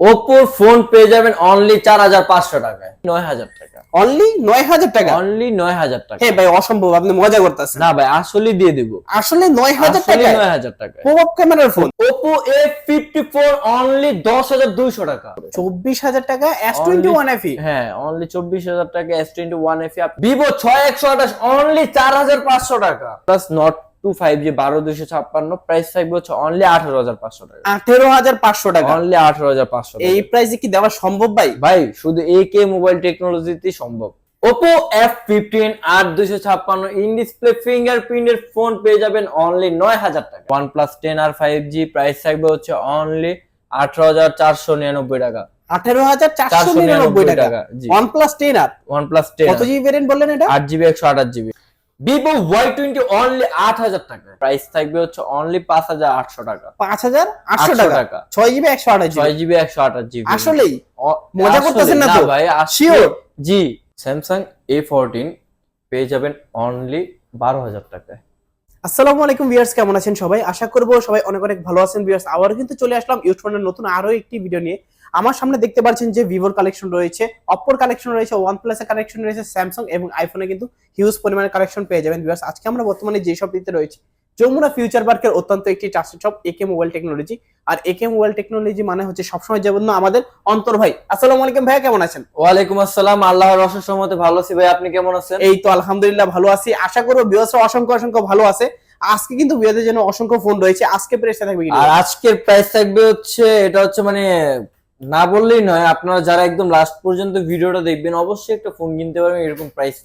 ওপোর phone পেয়ে যাবেন only চার হাজার পাঁচশো টাকায়। নয় হাজার টাকা। অনলি নয় হাজার টাকা? অনলি নয় হাজার টাকা। হে ভাই অসম্ভব আপনি মজা করতেছেন। না ভাই আসলে দিয়ে দিব। আসলে নয় হাজার টাকা নয় হাজার টাকা পপ ক্যামেরার phone Oppo A fifty four only দশ হাজার দুইশো টাকা। চব্বিশ হাজার টাকা এস টোয়েন্টি ওয়ান এফি হ্যাঁ অনলি চব্বিশ হাজার টাকা S twenty one F Vivo ছয় একশো আঠাশ অনলি চার হাজার পাঁচশো টাকা। Plus Nord two five G বারো দুইশো ছাপ্পান্ন প্রাইস থাকবে হচ্ছে অনলি আঠারো হাজার পাঁচশো টাকা। আঠেরো হাজার পাঁচশো টাকা। অনলি আঠারো হাজার পাঁচশো এই প্রাইসে কি দেওয়া সম্ভব ভাই? ভাই শুধু এ কে মোবাইল টেকনোলজিতে সম্ভব। ওপো এফ ফিফটিন আট দুইশো ছাপ্পান্ন ইন ডিসপ্লে ফিঙ্গারপ্রিন্টের ফোন পেয়ে যাবেন অনলি নয় হাজার টাকা। One plus ten R five G price থাকবে হচ্ছে অনলি আঠারো হাজার চারশো নিরানব্বই টাকা। আঠেরো হাজার চারশো নিরানব্বই টাকা। One plus ten R? One plus ten কত জিবি ভ্যারিয়েন্ট বললেন এটা? আট জিবি একশো আঠাশ GB Vivo Y twenty only আট হাজার টাকা। প্রাইস থাকবে হচ্ছে অনলি পাঁচ হাজার আটশো টাকা। পাঁচ হাজার আটশো 800 টাকা। ছয় জিবি একশো আঠাশ ছয় জিবি একশো আঠাশ জিবি আসলেই? মজা করতেছেন না তো? ভাই Sure? জি স্যামসাং এ ফোরটিন পেয়ে যাবেন অনলি বারো হাজার টাকায়। আসসালামু আলাইকুম ভিউয়ার্স কেমন আছেন সবাই? আশা করব সবাই অনেক অনেক ভালো আছেন ভিউয়ার্স। আবার কিন্তু চলে আসলাম ইউটিউবের নতুন আরও একটি ভিডিও নিয়ে। আমার সামনে দেখতে পাচ্ছেন যে ভিভোর কালেকশন রয়েছে অপোর কালেকশন রয়েছে ওয়ান প্লাসের কালেকশন রয়েছে স্যামসাং এবং আইফোনে কিন্তু হিউজ পরিমাণে কালেকশন পেয়ে যাবেন ভিউয়ার্স আজকে আমরা বর্তমানে যে শপটিতে রয়েছে যমুনা ফিউচার পার্কের অত্যন্ত একটি trusted shop AK mobile technology আর একে মোবাইল টেকনোলজি মানে হচ্ছে সবসময় জন্য আমাদের অন্তর ভাই। আসসালামু আলাইকুম ভাইয়া কেমন আছেন? ওয়ালাইকুম আসসালাম আল্লাহর অশেষ রহমতে ভালো আছি ভাই আপনি কেমন আছেন? এই তো আলহামদুলিল্লাহ ভালো আছি। আশা করব ভিউয়ার্সরা অসংখ্য অসংখ্য ভালো আছে। আজকে কিন্তু ভিউয়ারদের জন্য অসংখ্য ফোন রয়েছে। আজকে প্রেসটা থাকবে কি? আর আজকের প্রাইস থাকবে হচ্ছে এটা হচ্ছে মানে না বললেই নয় আপনারা যারা একদম লাস্ট পর্যন্ত ভিডিওটা দেখবেন অবশ্যই একটা ফোন কিনতে পারবেন এরকম প্রাইস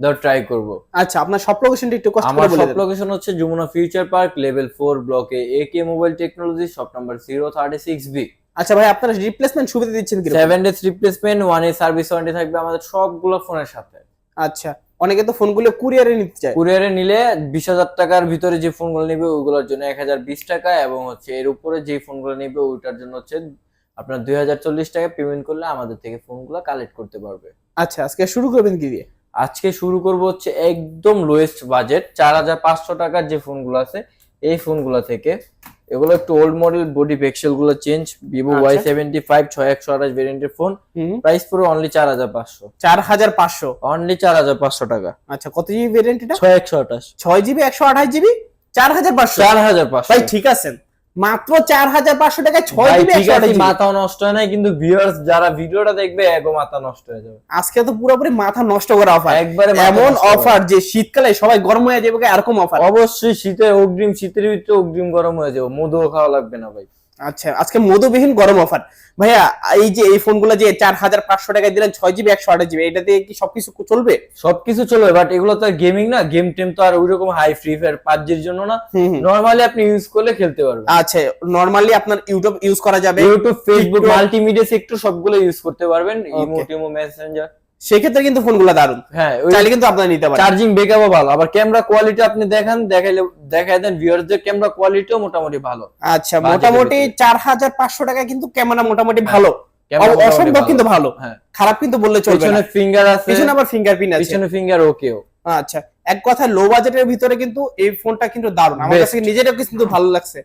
দেওয়ার ট্রাই করব। আচ্ছা আপনার সব লোকেশনটা একটু কষ্ট আমার করে বলে সব লোকেশন হচ্ছে Jamuna future park level four ব্লকে A K mobile technology shop number zero thirty six B আচ্ছা ভাই আপনারা রিপ্লেসমেন্ট সুবিধা দিচ্ছেন কি seven days replacement one a service warranty থাকবে আমাদের সবগুলো ফোনের সাথে। আচ্ছা অনেকে তো ফোনগুলো কুরিয়ারে নিতে চায়। কুরিয়ারে নিলে বিশ হাজার টাকার ভিতরে যে ফোনগুলো নেবে ওইগুলোর জন্য এক হাজার বিশ টাকা এবং হচ্ছে এর উপরে যে ফোনগুলো নেবে ওইটার জন্য হচ্ছে আপনার দুই হাজার চল্লিশ টাকা পেমেন্ট করলে আমাদের থেকে ফোনগুলো কালেক্ট করতে পারবে। আচ্ছা আজকে শুরু করবেন কি দিয়ে? আজকে শুরু করব হচ্ছে একদম লোয়েস্ট বাজেট চার হাজার পাঁচশো টাকার যে ফোনগুলো আছে এই ফোনগুলো থেকে। এগুলো একটু old model body পিক্সেলগুলো change Vivo. Y seventy five ছয় একশো আঠাশ ভেরিয়েন্টের ফোন প্রাইস পুরো অনলি চার হাজার পাঁচশো। চার হাজার পাঁচশো? অনলি চার হাজার পাঁচশো টাকা। আচ্ছা কত জিবি ভেরিয়েন্ট এটা? ছয় একশো আঠাশ। ছয় জিবি একশো আঠাশ জিবি চার হাজার পাঁচশো? চার হাজার পাঁচশো। ভাই ঠিক আছেন। মাত্র চার হাজার পাঁচশো টাকায় ছয় মাথা নষ্ট হয় না কিন্তু ভিউয়ার্স যারা ভিডিওটা দেখবে এগো মাথা নষ্ট হয়ে যাবে। আজকে তো পুরোপুরি মাথা নষ্ট করা অফার একবারে এমন অফার যে শীতকালে সবাই গরম হয়ে যাবে এরকম অফার অবশ্যই শীতে অগ্রিম শীতের ভিতরে অগ্রিম গরম হয়ে যাবে মধুও খাওয়া লাগবে না ভাই। আচ্ছা আজকে মধুবিহীন গরম অফার ভাইয়া এই যে এই ফোনগুলো যে চার হাজার পাঁচশো টাকায় দিলেন ছয় জিবি একশো আঠাশ জিবি এটা দিয়ে কি সবকিছু চলবে? সবকিছু চলবে বাট এগুলো তো গেমিং না গেম টেম তো আর ওইরকম হাই ফ্রি ফায়ার পাবজির জন্য না। হুম। আপনি ইউজ করলে খেলতে পারবেন। আচ্ছা নর্মালি আপনার ইউটিউব ইউজ করা যাবে। ইউটিউব ফেসবুক মাল্টিমিডিয়া সেক্টর সবগুলো ইউজ করতে পারবেন. ইমো টিমো মেসেঞ্জার সেক্ষেত্রে কিন্তু ফোনগুলো দারুণ হ্যাঁ চাইলে কিন্তু আপনারা নিতে পারেন। চার্জিং ব্যাকআপও ভালো। আবার ক্যামেরা কোয়ালিটি আপনি দেখান দেখাইলে দেখাই দেন ভিউয়ারদের ক্যামেরা কোয়ালিটিও মোটামুটি ভালো। আচ্ছা মোটামুটি ভিতরে। চার হাজার পাঁচশো টাকায় কিন্তু ক্যামেরা মোটামুটি হ্যাঁ, ভালো। অসম্ভব কিন্তু ভালো। হ্যাঁ। খারাপ কিন্তু বললে চলবে পিছনে ফিঙ্গার আছে। পিছনে আবার ফিঙ্গারপ্রিন্ট আছে। পিছনে ফিঙ্গার ওকেও আচ্ছা এক কথা লো বাজেটের ভিতরে কিন্তু এই ফোনটা কিন্তু দারুণ আমার. কাছে নিজেরও কিন্তু ভালো লাগছে।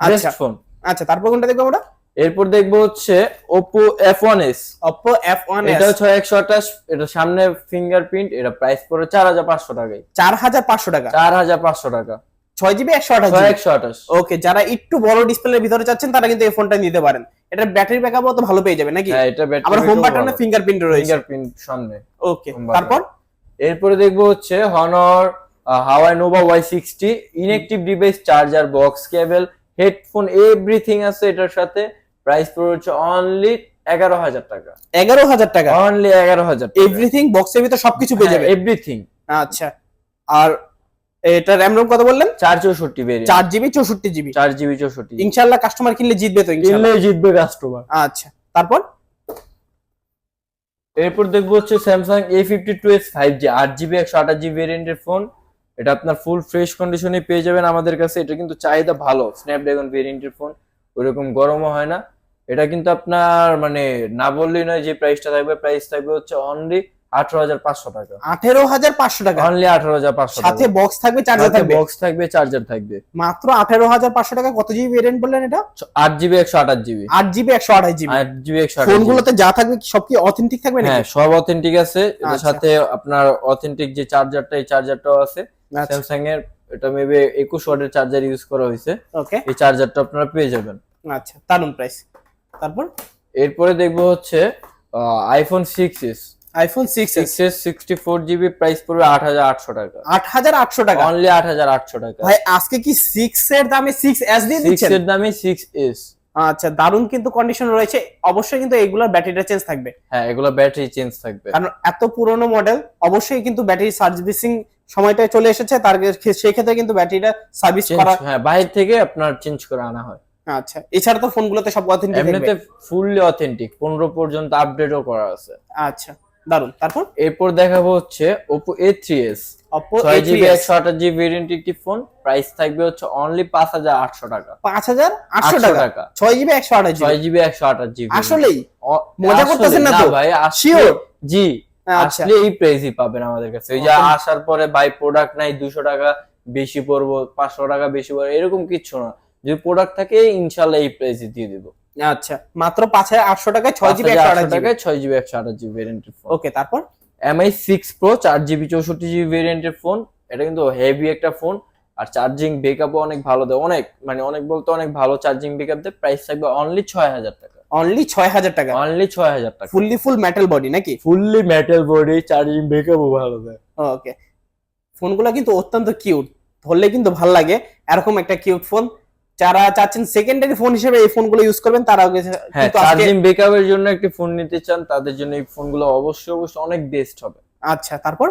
আচ্ছা। ফোন আচ্ছা তারপর কোনটা দেখব আমরা? এরপর দেখব হচ্ছে Oppo F1s Oppo F1 এটা ছয় একশো আঠাশ এটা সামনে ফিঙ্গারপ্রিন্ট এটা প্রাইস পড়ে চার হাজার পাঁচশো টাকায়। চার হাজার পাঁচশো টাকা? চার হাজার পাঁচশো টাকা। ছয় জিবি একশো আঠাশ ছয় একশো আঠাশ। ওকে যারা একটু বড় ডিসপ্লের ভিতরে চাচ্ছেন তারা কিন্তু এই ফোনটা নিতে পারেন। এটার ব্যাটারি ব্যাকআপও তো ভালো পেয়ে যাবে নাকি? হ্যাঁ এটা আবার হোম বাটনে ফিঙ্গারপ্রিন্ট রয়েছে। ফিঙ্গারপ্রিন্ট সামনে। ওকে তারপর? এরপরে দেখব হচ্ছে Honor Huawei Nova Y sixty inactive device charger box cable headphone everything আছে এটার সাথে। প্রাইস পড়ে হচ্ছে অনলি এগারো হাজার টাকা। এগারো হাজার টাকা? অনলি এগারো হাজার এভরিথিং বক্সের ভিতরে সবকিছু পেয়ে যাবে? এভরিথিং আচ্ছা। আর এটা র্যাম রোম কত বললেন? চার চৌষট্টি বেরিয়ে চার জিবি চৌষট্টি জিবি চার জিবি চৌষট্টি ইনশাল্লাহ কাস্টমার কিনলে জিতবে তো কিনলে জিতবে কাস্টমার আচ্ছা। তারপর? এরপর দেখব হচ্ছে Samsung A fifty two S five G আট জিবি একশো আঠাশ জিবি ভেরিয়েন্টের ফোন এটা আপনার ফুল ফ্রেশ কন্ডিশনে পেয়ে যাবেন আমাদের কাছে। এটা কিন্তু চাহিদা ভালো। স্ন্যাপড্রাগন ভেরিয়েন্টের ফোন ওইরকম গরমও হয় না। এটা কিন্তু আপনার মানে না বললেই নয় যে প্রাইসটা থাকবে। প্রাইস থাকবে হচ্ছে অনলি আঠারো হাজার পাঁচশো টাকা। আঠেরো হাজার পাঁচশো টাকা? অনলি আঠারো হাজার পাঁচশো সাথে বক্স থাকবে চার্জার থাকবে? বক্স থাকবে চার্জার থাকবে। মাত্র আঠেরো হাজার পাঁচশো টাকা। কত জিবি ভেরিয়েন্ট বললেন এটা? আট জিবি একশো আঠাশ জিবি আট জিবি একশো আঠাশ জিবি আট জিবি একশো যা থাকবে সব কি অথেন্টিক থাকবে হ্যাঁ সব অথেন্টিক আছে। আচ্ছা। সাথে আপনার অথেন্টিক যে চার্জারটা এই চার্জারটাও আছে। স্যামসাং এর এটা মেবি একুশ ওয়াটের চার্জার ইউজ করা হয়েছে। ওকে এই চার্জারটা আপনারা পেয়ে যাবেন। আচ্ছা দারুণ প্রাইস তারপর? এরপরে দেখব হচ্ছে iPhone six S iPhone six six S sixty four GB price পড়বে আট হাজার আটশো টাকা। আট হাজার আটশো টাকা? অনলি আট হাজার আটশো টাকা। ভাই আজকে কি সিক্স এর দামে সিক্স এস দিয়ে সিক্স দিচ্ছেন? এর দামে সিক্স এস আচ্ছা দারুণ কিন্তু কন্ডিশন রয়েছে। অবশ্যই কিন্তু এগুলোর ব্যাটারিটা চেঞ্জ থাকবে। হ্যাঁ এগুলো ব্যাটারি চেঞ্জ থাকবে। কারণ এত পুরনো মডেল অবশ্যই কিন্তু ব্যাটারি সার্ভিসিং সময়টা চলে এসেছে তার সেই ক্ষেত্রে কিন্তু ব্যাটারিটা সার্ভিস করা হ্যাঁ বাইরে থেকে আপনার চেঞ্জ করে আনা হয়। আচ্ছা এছাড়া তো ফোনগুলোতে সব অথেন্টিক এমনিতে ফুললি অথেন্টিক পনেরো পর্যন্ত আপডেটও করা আছে। আচ্ছা দারুণ তারপর? এরপর দেখাবো হচ্ছে ছয় জিবি একশো আঠাশ জিবি ভেরিয়েন্ট একটি ফোন প্রাইস থাকবে হচ্ছে অনলি পাঁচ হাজার আটশো টাকা। পাঁচ হাজার আটশো আটশো টাকা? টাকা। ছয় জিবি একশো আঠাশ ছয় জিবি জিবি একশো আঠাশ জিবি আসলেই? মজা করতেছেন না তো? ভাই আসলে Sure? জি। আসলে এই প্রাইসই পাবেন আমাদের কাছে। ওই যে আসার পরে ভাই প্রোডাক্ট নাই দুশো টাকা বেশি পড়ব পাঁচশো টাকা বেশি পড়ব এরকম কিচ্ছু না। যদি প্রোডাক্ট থাকে ইনশাল্লাহ এই প্রাইসে দিয়ে দিব। আচ্ছা মাত্র পাঁচ হাজার আটশো টাকায় ছয় জিবি একশো আঠাশ টাকায় ছয় জিবি একশো আঠাশ জিবি ভেরিয়েন্টের ফোন ওকে তারপর? এমআই সিক্স প্রো চার জিবি চৌষট্টি জিবি ভেরিয়েন্টের ফোন এটা কিন্তু হেভি একটা ফোন আর চার্জিং ব্যাকআপও অনেক ভালো দেয়। অনেক মানে অনেক বলতে অনেক ভালো চার্জিং ব্যাকআপ দেয় প্রাইস থাকবে অনলি ছয় হাজার টাকা। অনলি ছয় হাজার টাকা। অনলি ছয় হাজার টাকা। ফুললি ফুল মেটাল বডি নাকি? ফুললি মেটাল বডি চার্জিং ব্যাকআপও ভালো দেয়। ওকে ফোনগুলো কিন্তু অত্যন্ত কিউট ধরলে কিন্তু ভালো লাগে। এরকম একটা কিউট ফোন যারা চাচ্ছেন সেকেন্ডারি ফোন হিসেবে এই ফোনগুলো ইউজ করবেন তারা হ্যাঁ চার্জিং ব্যাকআপের জন্য একটি ফোন নিতে চান তাদের জন্য এই ফোনগুলো অবশ্যই অবশ্যই অনেক বেস্ট হবে। আচ্ছা তারপর?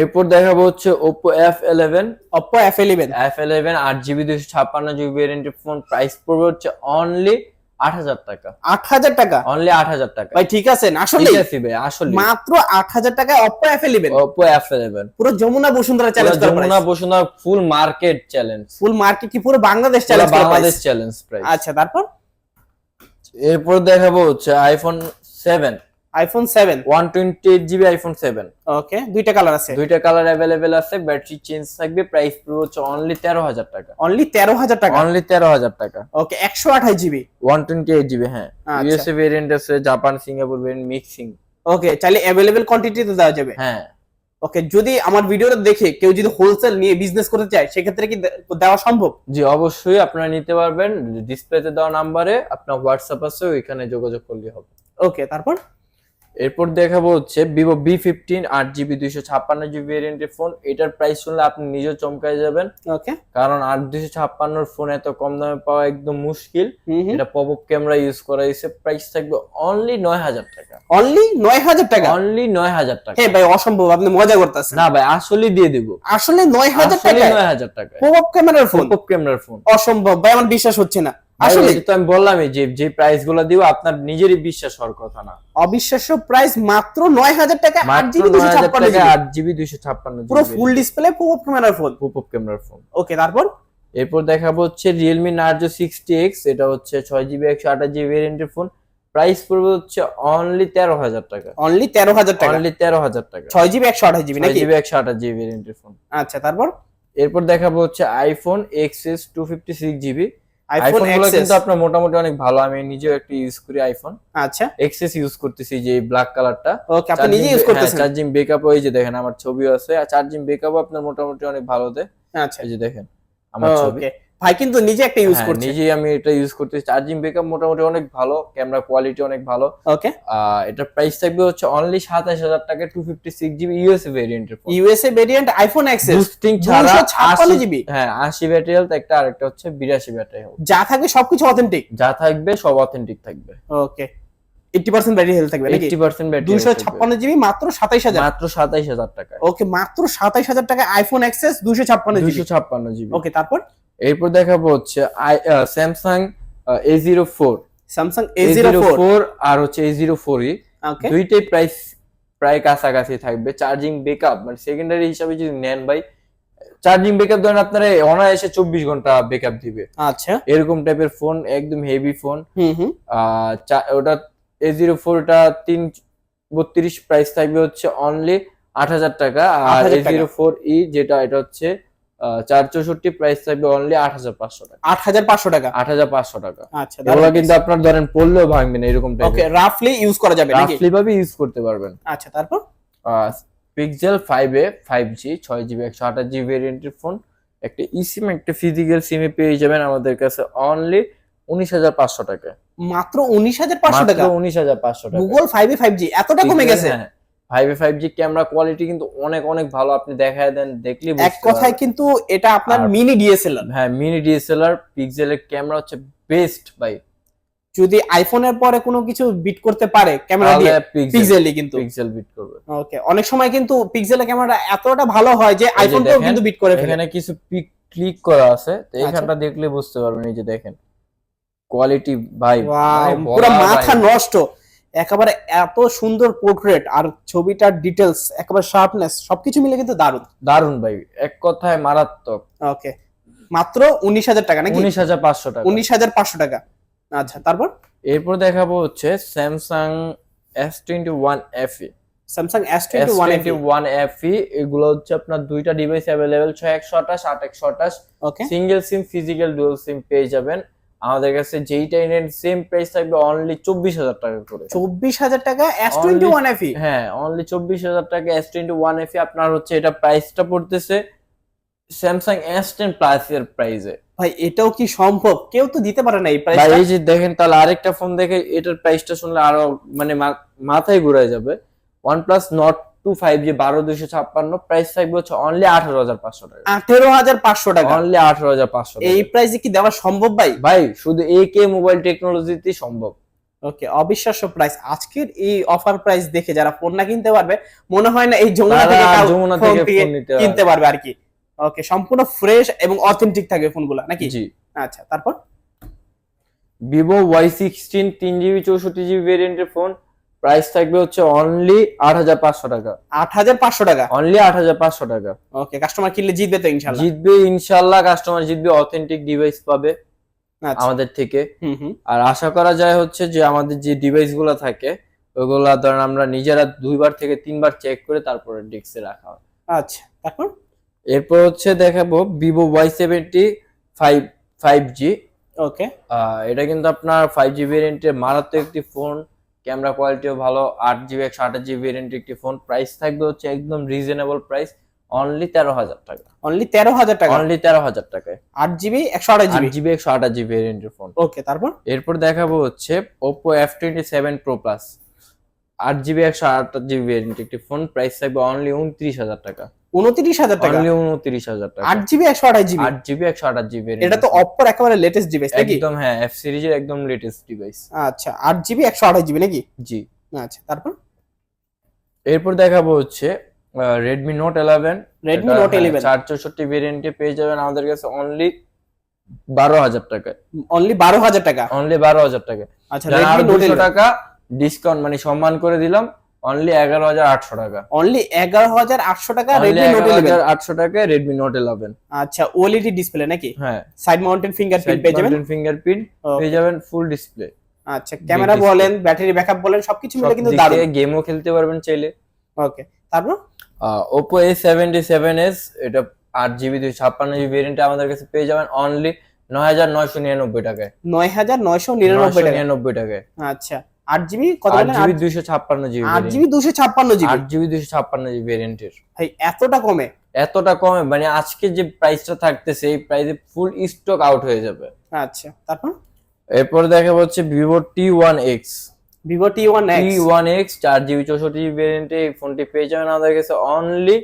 এরপর দেখাবো হচ্ছে Oppo F11 Oppo F11 F11 আট জিবি দুশো ছাপ্পান্ন জিবি ভেরিয়েন্টের ফোন প্রাইস পড়বে হচ্ছে অনলি আট হাজার টাকা। আট হাজার টাকা? অনলি আট হাজার টাকা। ভাই ঠিক আসলে আছে আসলে মাত্র আট হাজার টাকায় Oppo F11 Oppo F11 পুরো Jamuna Bashundhara challenge Jamuna Bashundhara full market challenge full market কি পুরো Bangladesh challenge Bangladesh challenge price আচ্ছা তারপর? এরপর দেখাবো হচ্ছে iPhone seven iPhone seven one twenty eight GB iPhone seven okay দুইটা কালার আছে। দুইটা কালার অ্যাভেলেবেল আছে ব্যাটারি চেঞ্জ থাকবে প্রাইস পুরো হচ্ছে অনলি তেরো হাজার টাকা। অনলি তেরো হাজার টাকা? অনলি তেরো হাজার টাকা। ওকে একশো আঠাশ GB one twenty eight GB হ্যাঁ। আচ্ছা। ইউএসএ ভেরিয়েন্ট আছে Japan Singapore variant mixing okay চাইলে অ্যাভেলেবেল কোয়ান্টিটিতে দেওয়া যাবে। হ্যাঁ। ওকে যদি আমার ভিডিওটা দেখে কেউ যদি হোলসেল নিয়ে বিজনেস করতে চায় সেক্ষেত্রে কি দেওয়া সম্ভব? জি অবশ্যই আপনারা নিতে পারবেন। ডিসপ্লেতে দেওয়া নাম্বারে আপনার হোয়াটসঅ্যাপ আছে ওইখানে যোগাযোগ করলে হবে। ওকে তারপর? এরপর দেখাবো হচ্ছে ভিভো বি ফিফটিন আট জিবি দুইশো ছাপ্পান্ন জিবি ভেরিয়েন্টের ফোন এটার প্রাইস শুনলে আপনি নিজেও চমকায় যাবেন। ওকে কারণ আট দুইশো ছাপ্পান্নর ফোন এত কম দামে পাওয়া একদম মুশকিল। এটা পপ আপ ক্যামেরা ইউজ করা হয়েছে। প্রাইস থাকবে অনলি নয় হাজার টাকা। অনলি নয় হাজার টাকা? অনলি নয় হাজার টাকা। হ্যাঁ ভাই অসম্ভব আপনি মজা করতেছেন। না ভাই আসলে দিয়ে দেবো। আসলে নয় হাজার টাকা নয় হাজার টাকা পপ আপ ক্যামেরার ফোন পপ আপ ক্যামেরার ফোন অসম্ভব ভাই আমার বিশ্বাস হচ্ছে না। আসলে তো আমি বললামই যে যে প্রাইসগুলো দিব আপনার নিজেরই বিশ্বাস হওয়ার কথা না। অবিশ্বাস্য প্রাইস মাত্র নয় হাজার টাকা আট জিবি দুশো নয় হাজার ছাপ্পান্ন টাকা জিবি আট জিবি দুইশো ছাপ্পান্ন পুরো ফুল ডিসপ্লে পপ ক্যামেরার ফোন পপ ক্যামেরার ফোন ওকে তারপর? এরপর দেখাবো হচ্ছে এটা হচ্ছে ছয় জিবি একশো আঠাশ জিবি ভেরিয়েন্টের ফোন প্রাইস পড়বে হচ্ছে অনলি তেরো হাজার টাকা। অনলি তেরো হাজার টাকা। অনলি তেরো হাজার টাকা। ছয় জিবি একশো আঠাশ জিবি ছয় নাকি জিবি একশো আঠাশ জিবি ভেরিয়েন্টের ফোন আচ্ছা তারপর? এরপর দেখাবো হচ্ছে iPhone XS two fifty six GB iPhone XS কিন্তু আপনার মোটামুটি অনেক ভালো। আমি নিজেও একটা ইউজ করি আইফোন আচ্ছা। এক্সএস ইউজ করতেছি যে ব্ল্যাক কালারটা ওকে আপনি নিজে ইউজ করতেছেন? চার্জিং ব্যাকআপ ওই যে দেখেন আমার ছবিও আছে। আর চার্জিং ব্যাকআপ আপনার মোটামুটি অনেক ভালো দেয়। আচ্ছা। এই যে দেখেন আমার ছবি। ভাই কিন্তু নিজে একটা ইউজ হ্যাঁ, করছে। নিজেই আমি এটা ইউজ করতেছি। চার্জিং ব্যাকআপ মোটামুটি অনেক ভালো ক্যামেরা কোয়ালিটি অনেক ভালো। ওকে এটার প্রাইস থাকবে হচ্ছে অনলি সাতাশ হাজার টাকা two fifty six GB USA ভেরিয়েন্টের phone USA variant iPhone XS boosting ছাড়া 256 জিবি। হ্যাঁ আশি ব্যাটারি হেলথ একটা আরেকটা হচ্ছে বিরাশি ব্যাটারি হেলথ যা থাকবে সবকিছু অথেন্টিক যা থাকবে সব অথেন্টিক থাকবে। Okay eighty percent battery health থাকবে নাকি? এইটটি পার্সেন্ট ব্যাটারি দুশো ছাপ্পান্ন জিবি মাত্র সাতাইশ হাজার। মাত্র সাতাইশ হাজার টাকা ওকে মাত্র সাতাইশ হাজার টাকা আইফোন এক্সএস দুশো ছাপ্পান্ন জিবি দুশো ছাপ্পান্ন জিবি ওকে তারপর? এরপর দেখাবো হচ্ছে I Samsung A zero four Samsung A zero four four আর হচ্ছে এ জিরো ফোর ই দুইটাই প্রাইস প্রায় কাছাকাছি থাকবে। চার্জিং ব্যাকআপ মানে সেকেন্ডারি হিসাবে যদি নেন ভাই চার্জিং ব্যাকআপ ধরেন আপনারা অনায়াসে চব্বিশ ঘণ্টা ব্যাকআপ দিবে। আচ্ছা। এরকম টাইপের ফোন একদম হেভি ফোন হুম হুম। ওটা এ জিরো ফোরটা তিন বত্রিশ প্রাইস থাকবে হচ্ছে অনলি আট হাজার টাকা। আর এ জিরো ফোর ই যেটা এটা হচ্ছে চার চৌষট্টি প্রাইস থাকবে অনলি আট হাজার পাঁচশো টাকা। আট হাজার পাঁচশো টাকা? আট হাজার পাঁচশো টাকা। আচ্ছা এগুলো কিন্তু আপনার ধরেন পড়লেও ভাঙবে না এরকম ওকে রাফলি ইউজ করা যাবে রাফলি ভাবে ইউজ করতে পারবেন। আচ্ছা তারপর? Pixel five A five G ছয় জিবি একশো আঠাশ জিবি ভেরিয়েন্টের ফোন একটা ই সিম একটা ফিজিক্যাল সিমে পেয়ে যাবেন আমাদের কাছে অনলি উনিশ হাজার পাঁচশো টাকা। মাত্র উনিশ হাজার পাঁচশো টাকা? উনিশ হাজার পাঁচশো টাকা। Google five A five G এতটা কমে গেছে? Five five G camera quality কিন্তু অনেক অনেক ভালো। আপনি দেখায় দেন দেখলে এক কথায় কিন্তু এটা আপনার মিনি ডিএসএলআর হ্যাঁ মিনি ডিএসএলআর পিক্সেলের ক্যামেরা হচ্ছে বেস্ট ভাই। যদি আইফোনের পরে কোনো কিছু বিট করতে পারে ক্যামেরা দিয়ে পিক্সেলই কিন্তু। পিক্সেল বিট করবে। ওকে অনেক সময় কিন্তু পিক্সেলের ক্যামেরা এতটা ভালো হয় যে আইফোনটাও কিন্তু বিট করে ফেলে। এখানে কিছু পিক ক্লিক করা আছে তো আচ্ছা। এখানটা দেখলে বুঝতে পারবেন এই যে দেখেন। কোয়ালিটি ভাই মানে পুরো মাথা নষ্ট। একেবারে এত সুন্দর পোর্ট্রেট আর ছবিটার ডিটেলস একেবারে শার্পনেস সবকিছু মিলে কিন্তু দারুণ। দারুণ ভাই এক কথায় মারাত্মক। ওকে মাত্র উনিশ হাজার টাকা নাকি? উনিশ হাজার পাঁচশো টাকা। উনিশ হাজার পাঁচশো টাকা। আচ্ছা তারপর? এরপর দেখাবো হচ্ছে Samsung S twenty one F Samsung S twenty one F এগুলো হচ্ছে আপনার দুইটা ডিভাইস অ্যাভেলেবেল ছয় একশো আঠাশ আট একশো আঠাশ। Okay single SIM physical dual SIM পেয়ে যাবেন। আমাদের কাছে যেইটাই নেন সেম প্রাইস থাকবে অনলি চব্বিশ হাজার টাকা করে। চব্বিশ হাজার টাকা এস টোয়েন্টি ওয়ান এফি হ্যাঁ অনলি চব্বিশ হাজার টাকা এস টোয়েন্টি ওয়ান এফ আপনার হচ্ছে এটা প্রাইসটা পড়তেছে স্যামসাং এস টেন প্লাস এর প্রাইসে ভাই এটাও কি সম্ভব? কেউ তো দিতে পারে না এই ভাই প্রাইস এই যে দেখেন তাহলে আরেকটা ফোন দেখে এটার প্রাইসটা শুনলে আরও মানে মাথায় ঘুরে যাবে। OnePlus Nord two five G বারো দুশো ছাপ্পান্ন প্রাইস থাকবে হচ্ছে অনলি আঠারো হাজার পাঁচশো টাকা। আঠেরো হাজার পাঁচশো টাকা? অনলি আঠারো হাজার পাঁচশো এই প্রাইসে কি দেওয়া সম্ভব ভাই? ভাই শুধু এ কে মোবাইল টেকনোলজিতে সম্ভব। ওকে অবিশ্বাস্য প্রাইস আজকের এই অফার প্রাইস দেখে যারা ফোন না কিনতে পারবে মনে হয় না এই যমুনা থেকে যমুনা থেকে কিনতে পারবে আর কি। ওকে সম্পূর্ণ ফ্রেশ এবং অথেন্টিক থাকবে ফোনগুলো নাকি? জি। আচ্ছা তারপর? ভিভো ওয়াই সিক্সটিন তিন জিবি চৌষট্টি জিবি ভেরিয়েন্টের ফোন প্রাইস থাকবে হচ্ছে অনলি আট হাজার পাঁচশো টাকা। আট হাজার পাঁচশো টাকা? অনলি আট হাজার পাঁচশো টাকা। ওকে কাস্টমার কিনলে জিতবে তো ইনশাল্লাহ। জিতবে ইনশাল্লাহ কাস্টমার জিতবে অথেন্টিক ডিভাইস পাবে আচ্ছা। আমাদের থেকে। আর আশা করা যায় হচ্ছে যে আমাদের যে ডিভাইসগুলো থাকে ওগুলা ধরেন আমরা নিজেরা দুইবার থেকে তিনবার চেক করে তারপরে ডিস্কে রাখা হয়। আচ্ছা তারপর? এরপর হচ্ছে দেখাবো Vivo Y seventy five five G okay এটা কিন্তু আপনার ফাইভ জি ভেরিয়েন্টের মারাত্মক একটি ফোন ক্যামেরা কোয়ালিটিও ভালো আট জিবি একশো আঠাশ জিবি ভেরিয়েন্টের একটি ফোন প্রাইস থাকবে হচ্ছে একদম রিজনেবল প্রাইস অনলি তেরো হাজার টাকা। অনলি তেরো হাজার টাকা? অনলি তেরো হাজার টাকায়। আট জিবি একশো আঠাশ জিবি? জিবি একশো আঠাশ জিবি ভেরিয়েন্টের ফোন ওকে তারপর? এরপর দেখাবো হচ্ছে Oppo F twenty seven pro plus আট জিবি একশো আট জিবি ভেরিয়েন্ট একটি ফোন প্রাইস থাকবে অনলি উনত্রিশ হাজার টাকা। উনত্রিশ হাজার টাকা? অনলি উনত্রিশ হাজার টাকা। আট জিবি একশো আঠাশ জিবি আট জিবি একশো আঠাশ জিবি এটা তো অপ্পোর একেবারে লেটেস্ট ডিভাইস নাকি? একদম হ্যাঁ এফ সিরিজের একদম লেটেস্ট ডিভাইস আচ্ছা আট জিবি একশো আঠাশ জিবি নাকি? জি। আচ্ছা তারপর? এরপর দেখাবো হচ্ছে Redmi Note eleven Redmi Note eleven চার চৌষট্টি ভেরিয়েন্টে পেয়ে যাবেন আমাদের কাছে অনলি বারো হাজার টাকায়। অনলি বারো হাজার টাকা? অনলি বারো হাজার টাকা আচ্ছা রেডমি নোট টাকা ডিসকাউন্ট মানে সম্মান করে দিলাম অনলি এগারো হাজার আটশো টাকা। অনলি এগারো হাজার আটশো টাকা রেডমি নোট ইলেভেন আটশো টাকায় রেডমি নোট ইলেভেন আচ্ছা ওএলইডি ডিসপ্লে নাকি? হ্যাঁ। সাইড মাউন্টেন ফিঙ্গারপ্রিন্ট পেয়ে যাবেন? ফিঙ্গারপ্রিন্ট. পেয়ে যাবেন ফুল ডিসপ্লে আচ্ছা ক্যামেরা বলেন ব্যাটারি ব্যাকআপ বলেন সবকিছু মিলে কিন্তু দারুণ। গেমও খেলতে পারবেন চাইলে। ওকে তারপর? Oppo A seventy seven S এটা আট জিবি দুই ছাপ্পান্ন জিবি ভেরিয়েন্টে আমাদের কাছে পেয়ে যাবেন অনলি নয় হাজার নয়শো নিরানব্বই টাকায়। নয় হাজার নয়শো নিরানব্বই টাকা নিরানব্বই টাকায়। আচ্ছা আট জিবি? কত জিবি দুইশো ছাপ্পান্ন জিবি আট জিবি দুশো ছাপ্পান্ন জিবি। আট জিবি দুইশো ছাপ্পান্ন জিবি ভেরিয়েন্টের ভাই এতটা কমে? এতটা কমে মানে আজকে যে প্রাইসটা থাকতেছে এই প্রাইসে ফুল স্টক আউট হয়ে যাবে। আচ্ছা তারপর? এরপর দেখা হচ্ছে Vivo T one X Vivo T one T one X চার জিবি চৌষট্টি জিবি ভেরিয়েন্টে এই ফোনটি পেয়ে যাবেন আমাদের কাছে অনলি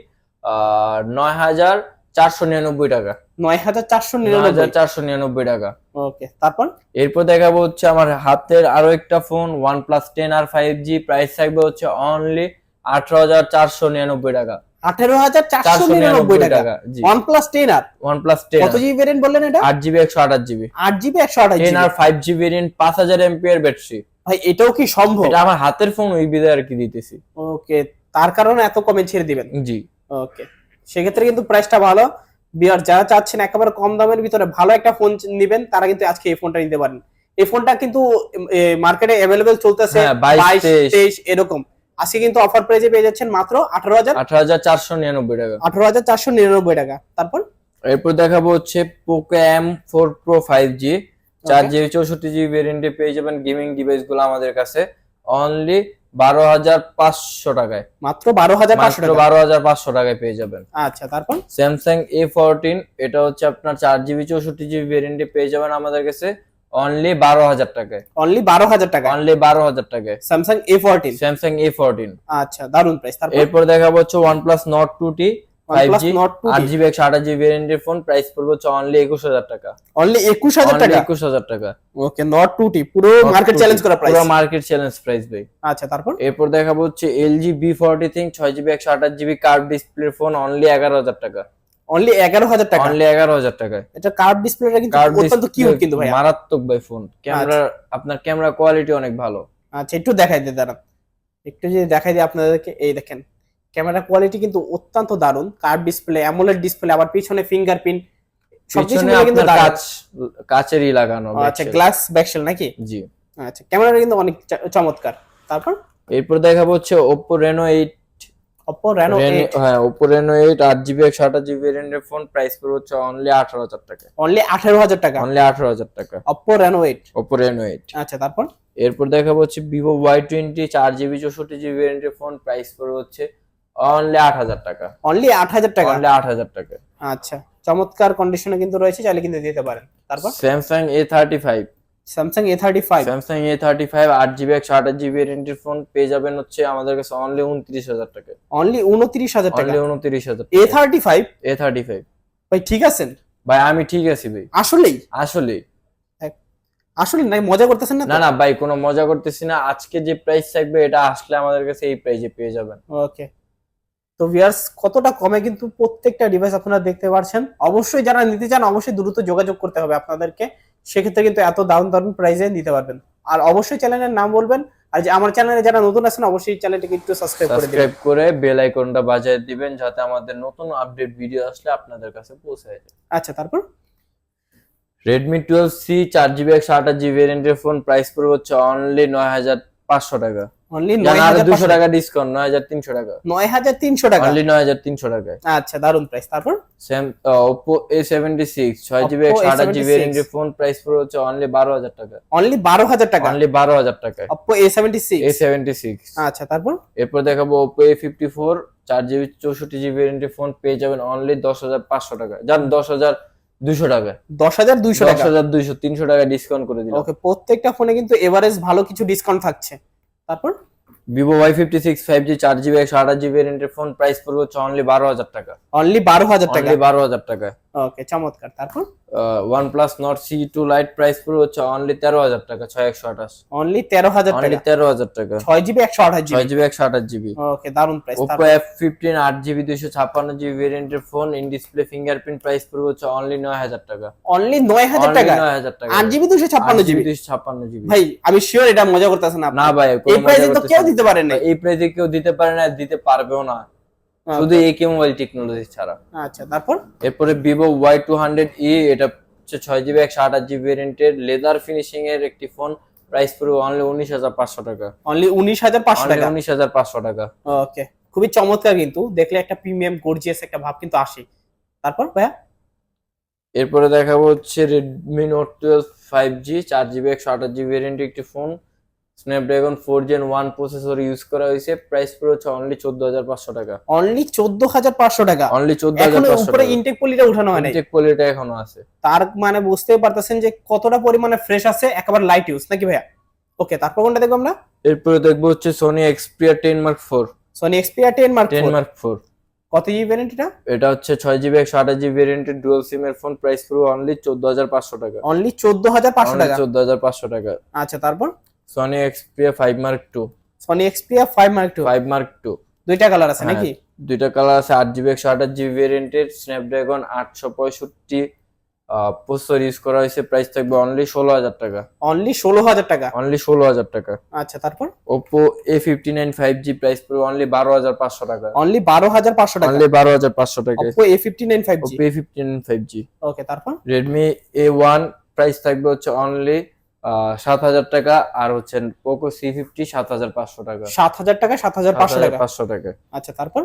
নয় হাজার চারশো নিরানব্বই টাকা। নয় হাজার চারশো নিরানব্বই। চারশো নিরানব্বই টাকা। ওকে তারপর? এরপর দেখাবো হচ্ছে আমার হাতের আরও একটা phone OnePlus ten R five G price থাকবে হচ্ছে অনলি আঠারো হাজার চারশো নিরানব্বই টাকা। আঠারো হাজার চারশো নিরানব্বই টাকা। OnePlus ten R? OnePlus ten কত জিবি ভেরিয়েন্ট বললেন এটা? আট জিবি একশো আঠাশ জিবি আট জিবি একশো আঠাশ ten R five G variant পাঁচ হাজার এমপিয়ার ব্যাটারি ভাই এটাও কি সম্ভব? এটা আমার হাতের ফোন ওই বিদায় আর কি দিতেছি। ওকে তার কারণে এত কমে ছেড়ে দিবেন। জি। ওকে। সেক্ষেত্রে কিন্তু প্রাইসটা ভালো। বিয়ার যারা চাচ্ছেন একেবারে কম দামের ভিতরে ভালো একটা ফোন নিবেন তারা কিন্তু আজকে এই ফোনটা নিতে পারেন। এই ফোনটা কিন্তু মার্কেটে অ্যাভেলেবেল চলতেছে হ্যাঁ বাইশ তেইশ। এরকম। আজকে কিন্তু অফার প্রাইজে পেয়ে যাচ্ছেন মাত্র আঠারো হাজার আঠারো হাজার চারশো নিরানব্বই টাকা। আঠারো হাজার চারশো নিরানব্বই টাকা। তারপর? এরপর দেখাবো হচ্ছে Poco M four pro five G চার জিবি চৌষট্টি জিবি ভেরিয়েন্টে পেয়ে যাবেন গেমিং ডিভাইসগুলো আমাদের কাছে। অনলি বারো হাজার পাঁচশো টাকায়। মাত্র বারো হাজার পাঁচশো বারো হাজার পাঁচশো টাকায় পেয়ে যাবেন। আচ্ছা তারপর? স্যামসাং এ ফোরটিন এটা হচ্ছে আপনার চার জিবি চৌষট্টি জিবি ভেরিয়েন্টে পেয়ে যাবেন আমাদের কাছে অনলি বারো হাজার টাকায়। অনলি বারো হাজার টাকা অনলি বারো হাজার টাকায়। Samsung A fourteen Samsung A fourteen আচ্ছা দারুণ প্রাইস এরপর এরপর দেখাবো হচ্ছে ওয়ানপ্লাস নট টু টি আট জিবি একশো আঠাশ জিবি ভেরিয়েন্টের ফোন প্রাইস পড়বে হচ্ছে অনলি একুশ হাজার টাকা। অনলি একুশ হাজার টাকা? একুশ হাজার টাকা। ওকে নট টু টি পুরো মার্কেট চ্যালেঞ্জ করা প্রাইস পুরো মার্কেট চ্যালেঞ্জ প্রাইস ভাই। আচ্ছা তারপর? এরপর দেখাবো হচ্ছে এলজি বি ফোরটি থিং ছয় জিবি একশো আঠাশ GB curve display phone only এগারো হাজার টাকা। অনলি এগারো হাজার টাকা? অনলি এগারো হাজার টাকায়। এটা কার্ভ ডিসপ্লেটা কিন্তু অত্যন্ত কিউট কিন্তু ভাই মারাত্মক ভাই ফোন ক্যামেরা আপনার ক্যামেরা কোয়ালিটি অনেক ভালো। আচ্ছা একটু দেখাই দিই দাঁড়ান। একটু যদি দেখাই দিই আপনাদেরকে এই দেখেন। ক্যামেরা কোয়ালিটি কিন্তু অত্যন্ত দারুণ। কার্ভ ডিসপ্লে অ্যামোলেড ডিসপ্লে আবার পিছনে ফিঙ্গারপ্রিন্ট সবকিছু মিলে কিন্তু কাচ কাচেরই লাগানো আচ্ছা গ্লাস ব্যাকশেল নাকি? জি। আচ্ছা ক্যামেরাটা কিন্তু অনেক চমৎকার। তারপর? এরপর দেখাবো হচ্ছে Oppo Reno eight Oppo Reno 8 হ্যাঁ জিবি একশো আঠাশ জিবি ভেরিয়েন্টের ফোন প্রাইস পড়বে হচ্ছে অনলি আঠারো হাজার টাকা। অনলি আঠারো হাজার টাকা? অনলি আঠারো হাজার টাকা। Oppo Reno 8 Oppo Reno eight আচ্ছা তারপর? এরপর দেখাবো হচ্ছে চার জিবি চৌষট্টি জিবি ভেরিয়েন্টের ফোন প্রাইস পড়বে হচ্ছে অনলি আট হাজার টাকা। অনলি আট হাজার টাকা? অনলি আট হাজার টাকা। আচ্ছা। চমৎকার কন্ডিশনে কিন্তু রয়েছে চাইলে কিন্তু দিতে পারেন। তারপর? Samsung A thirty five Samsung A thirty five Samsung A thirty five আট জিবি একশো আঠাশ জিবি ভেরিয়েন্টের ফোন পেয়ে যাবেন হচ্ছে আমাদের কাছে অনলি উনত্রিশ হাজার টাকা। অনলি উনত্রিশ হাজার টাকা? অনলি উনত্রিশ হাজার A thirty five A thirty five ভাই ঠিক আছেন? ভাই আমি ঠিক আছি ভাই। আসলেই? আসলে আসলে নাই মজা করতেছেন না না না ভাই কোনো মজা করতেছি না। আজকে যে প্রাইস থাকবে এটা আসলে আমাদের কাছে এই প্রাইসে পেয়ে যাবেন। ওকে তো ভিউয়ার্স কতটা কমে কিন্তু প্রত্যেকটা ডিভাইস আপনারা দেখতে পাচ্ছেন অবশ্যই যারা নিতে চান অবশ্যই দ্রুত যোগাযোগ করতে হবে আপনাদেরকে। সেক্ষেত্রে কিন্তু এত দারুণ দারুণ প্রাইসে নিতে পারবেন। আর অবশ্যই চ্যানেলের নাম বলবেন। আর যে আমার চ্যানেলে যারা নতুন আছেন অবশ্যই চ্যানেলটিকে একটু সাবস্ক্রাইব করে সাবস্ক্রাইব করে বেল আইকনটা বাজিয়ে দিবেন যাতে আমাদের নতুন আপডেট ভিডিও আসলে আপনাদের কাছে পৌঁছে যায়। আচ্ছা তারপর? জিবি একশো আঠাশ জিবি ভেরিয়েন্টের ফোন প্রাইস পড়বে হচ্ছে অনলি নয় হাজার পাঁচশো টাকা। অনলি জানা নয় আরও হাজার দুশো টাকা ডিসকাউন্ট নয় হাজার তিনশো টাকা। নয় হাজার তিনশো টাকা? অনলি নয় হাজার তিনশো টাকায় আচ্ছা দারুণ প্রাইস তারপর? Sam Oppo A seventy six ছয় জিবি Oppo একশো আঠাশ জিবি A76 ফোন প্রাইস হচ্ছে অনলি বারো হাজার টাকা। অনলি বারো হাজার টাকা? অনলি বারো হাজার টাকায় Oppo A seventy A seventy six আচ্ছা তারপর? এরপর দেখাবো ওপো এ ফিফটি ফোর চার জিবি চৌষট্টি জিবি ভেরিয়েন্টের ফোন পেয়ে যাবেন অনলি দশ হাজার পাঁচশো টাকা। দশ হাজার দুশো টাকা। দশ হাজার দুইশো দশ হাজার দুইশো তিনশো টাকা ডিসকাউন্ট করে দিলাম। ওকে প্রত্যেকটা ফোনে কিন্তু এভারেজ ভালো কিছু ডিসকাউন্ট থাকছে। তারপর? Vivo Y fifty six five G চার জিবি একশো আঠাশ জিবি রেন্টের ফোন প্রাইস পড়বে হচ্ছে অনলি বারো হাজার টাকা। অনলি বারো হাজার টাকা? বারো হাজার টাকা ওকে চমৎকার। তারপর? OnePlus Nord CE two lite price পড়বে হচ্ছে অনলি তেরো হাজার টাকা ছয় একশো আঠাশ। অনলি তেরো হাজার অনলি তেরো হাজার টাকা। ছয় জিবি একশো আঠাশ ছয় জিবি জিবি একশো আঠাশ জিবি। ওকে দারুণ প্রাইস ওপো এফ ফিফটিন আট জিবি দুইশো ছাপ্পান্ন জিবি ভেরিয়েন্টের phone in display fingerprint price পড়বে হচ্ছে অনলি নয় হাজার টাকা। অনলি নয় হাজার টাকা? নয় হাজার টাকা। আট জিবি দুশো ছাপ্পান্ন জিবি দুইশো ছাপ্পান্ন জিবি। ভাই আমি শিওর এটা মজা করতেছেন না ভাই এই প্রাইসে তো কেউ দিতে পারেন না এই প্রাইসে কেউ দিতে পারে না দিতে পারবেও না। শুধু একে মোবাইল টেকনোলজি ছাড়া। আচ্ছা তারপর? এরপরে Vivo Y two hundred E এটা হচ্ছে ছয় জিবি একশো আঠাশ জিবি ভেরিয়েন্টের লেদার ফিনিশিং এর একটি ফোন প্রাইস পড়বে অনলি উনিশ হাজার পাঁচশো টাকা। অনলি উনিশ হাজার পাঁচশো টাকা? উনিশ হাজার পাঁচশো টাকা। ওকে খুবই চমৎকার কিন্তু। দেখলে একটা প্রিমিয়াম গর্জিয়াস একটা ভাব কিন্তু আসে। তারপর ভাইয়া? এরপরে দেখাবো হচ্ছে Redmi Note twelve five G চার জিবি একশো আঠাশ জিবি ভেরিয়েন্টের একটি phone Snapdragon four Gen one processor use করা হয়েছে প্রাইস পড়ে হচ্ছে অনলি চোদ্দ হাজার পাঁচশো টাকা। অনলি চোদ্দ হাজার পাঁচশো টাকা? অনলি চোদ্দ হাজার পাঁচশো উপরে টাকা। ইনটেক পলিটা উঠানো হয় নাই? চেক কোয়ালিটি এখনও আছে। তার মানে বুঝতেই পারতেছেন যে কতটা পরিমাণে ফ্রেশ আছে একেবারে লাইট ইউজ নাকি ভাইয়া? ওকে তারপর কোনটা দেখব আমরা? এরপরে দেখব হচ্ছে Sony Xperia ten Mark four Sony Xperia ten Mark ten Mark four কত জিবি ভ্যারিয়েন্ট এটা? এটা হচ্ছে ছয় জিবি একশো আঠাশ জিবি ভেরিয়েন্টের ডুয়াল সিম এর ফোন প্রাইস পড়বে অনলি চোদ্দ হাজার পাঁচশো টাকা। অনলি চোদ্দ হাজার পাঁচশো টাকা? চোদ্দ হাজার পাঁচশো টাকা। আচ্ছা তারপর? Sony Xperia five Mark two Sony Xperia five Mark two five Mark two দুইটা কালার আছে হ্যাঁ। নাকি? দুইটা কালার আছে আট জিবি একশো আঠাশ জিবি ভেরিয়েন্টের স্ন্যাপড্রাগন আটশো পঁয়ষট্টি প্রসেসর ইউজ করা হয়েছে প্রাইস থাকবে অনলি ষোলো হাজার টাকা। অনলি ষোলো হাজার টাকা? অনলি ষোলো হাজার টাকা। আচ্ছা তারপর? Oppo A fifty nine five G price পড়বে অনলি বারো হাজার পাঁচশো টাকা। অনলি বারো হাজার পাঁচশো টাকা? অনলি বারো হাজার পাঁচশো টাকা। Oppo A fifty nine five G Oppo A fifty nine five G okay তারপর? রেডমি এ ওয়ান প্রাইস থাকবে হচ্ছে অনলি সাত হাজার টাকা আর হচ্ছে পোকো সি ফিফটি সাত হাজার পাঁচশো টাকা। সাত হাজার টাকা সাত হাজার পাঁচশো টাকা? পাঁচশো টাকা। আচ্ছা তারপর?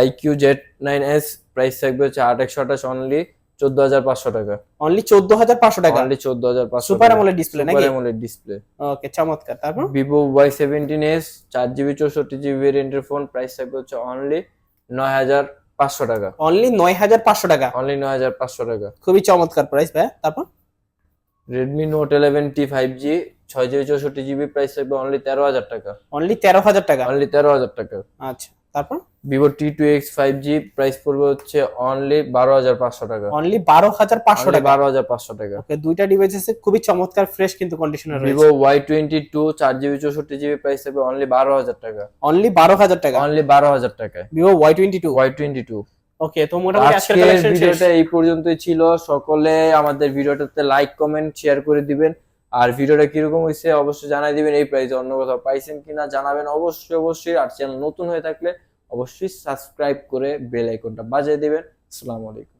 IQOO Z nine S price থাকবে হচ্ছে আট একশো আঠাশ অনলি চোদ্দ হাজার পাঁচশো টাকা। অনলি চোদ্দ হাজার পাঁচশো টাকা? অনলি চোদ্দ হাজার পাঁচশো সুপার আমলের ডিসপ্লে নাকি? ডিসপ্লে ওকে চমৎকার। তারপর? ভিভো ওয়াই সেভেন্টিন এস চার জিবি চৌষট্টি জিবি ভেরিয়েন্টের ফোন প্রাইস থাকবে হচ্ছে অনলি নয় হাজার পাঁচশো টাকা। অনলি নয় হাজার পাঁচশো টাকা? অনলি নয় হাজার পাঁচশো টাকা। খুবই চমৎকার প্রাইস ভাই তারপর? Redmi Note eleven T five G ছয় জিবি চৌষট্টি জিবি প্রাইস থাকবে অনলি তেরো হাজার টাকা। অনলি তেরো হাজার টাকা? অনলি তেরো হাজার টাকা। আচ্ছা তারপর? Vivo T two X five G price পড়বে হচ্ছে অনলি বারো হাজার পাঁচশো টাকা। অনলি বারো হাজার পাঁচশো টাকা? বারো হাজার পাঁচশো টাকা। ওকে দুইটা ডিভাইস আছে খুবই চমৎকার ফ্রেশ কিন্তু কন্ডিশনে ভিভো ওয়াই টোয়েন্টি টু চার জিবি চৌষট্টি জিবি প্রাইস থাকবে অনলি বারো হাজার টাকা। অনলি বারো হাজার টাকা? অনলি বারো হাজার টাকায়। Vivo Y twenty two Y twenty two okay তো মোটামুটি আজকের আজকের কালেকশন শেষ। ভিডিওটা এই পর্যন্তই ছিল। সকলে আমাদের ভিডিওটাতে লাইক কমেন্ট শেয়ার করে দিবেন। আর ভিডিওটা কীরকম হয়েছে অবশ্যই জানাই দিবেন এই প্রাইজে অন্য কোথাও পাইছেন কিনা জানাবেন অবশ্যই অবশ্যই। আর চ্যানেল নতুন হয়ে থাকলে অবশ্যই সাবস্ক্রাইব করে বেল আইকনটা বাজিয়ে দিবেন। আসসালামু আলাইকুম।